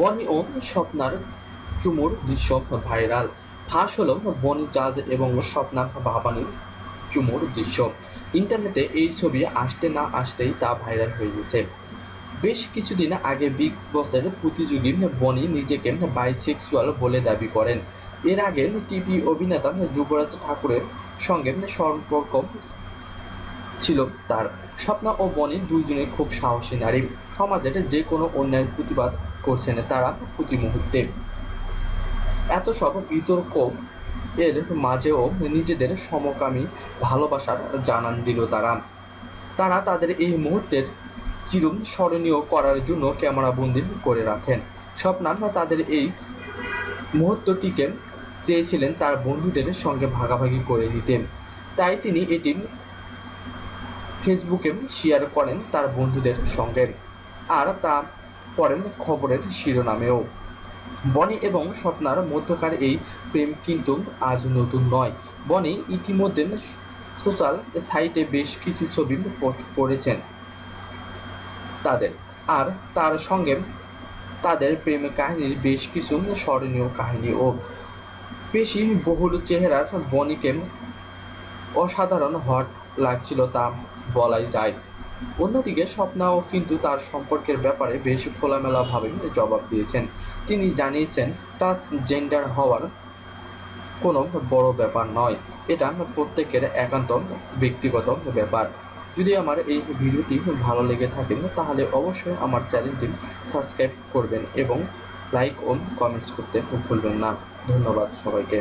বনি ও স্বপ্নার চুমুর দৃশ্য ভাইরাল। ফাঁস হলো বনি জাজ এবং স্বপ্না ভাবানির চুমুর দৃশ্য। ইন্টারনেটে এই ছবি আসতে না আসতেই তা ভাইরাল হয়ে গেছে। বেশ কিছুদিন আগে বিগ বসের প্রতিযোগী বনি নিজেকে বাইসেক্সুয়াল বলে দাবি করেন। এর আগে টিভি অভিনেতা যুবরাজ ঠাকুরের সঙ্গে সম্পর্ক ছিল তার। স্বপ্না ও বনি দুইজনে খুব সাহসী নারী। সমাজের যে কোনো অন্যায়ের প্রতিবাদ করছেন তারা প্রতি মুহূর্তে। এত সব বিতর্ক এর মাঝেও নিজেদের সমকামী ভালোবাসার জানান দিল তারা। তারা তাদের এই মুহূর্তের চিরম স্মরণীয় করার জন্য ক্যামেরা বন্দি করে রাখেন। স্বপ্না তাদের এই মুহূর্তটিকে চেয়েছিলেন তার বন্ধুদের সঙ্গে ভাগাভাগি করে নিতে তাই তিনি এটি ফেসবুকে শেয়ার করেন তার বন্ধুদের সঙ্গে আর তা পড়েন খবরের শিরোনামেও। বনি এবং স্বপ্নার মধ্যকার এই প্রেম কিন্তু আজ নতুন নয়। বনি ইতিমধ্যে সোশ্যাল সাইটে বেশ কিছু ছবি পোস্ট করেছেন তাদের। আর তার সঙ্গে তাদের প্রেম কাহিনীর বেশ কিছু স্মরণীয় কাহিনী ও বেশি বহুল চেহারার বনিকে অসাধারণ হট লাগছিল তা বলাই যায়। অন্যদিকে স্বপ্নাও কিন্তু তার সম্পর্কের ব্যাপারে বেশ খোলামেলাভাবে জবাব দিয়েছেন। তিনি জানিয়েছেন ট্রান্সজেন্ডার হওয়ার কোনো বড় ব্যাপার নয়। এটা প্রত্যেকের একান্ত ব্যক্তিগত ব্যাপার। যদি আমার এই ভিডিওটি ভালো লেগে থাকে, তাহলে অবশ্যই আমার চ্যানেলটি সাবস্ক্রাইব করবেন এবং লাইক ও কমেন্টস করতে ভুলবেন না। ধন্যবাদ সবাইকে।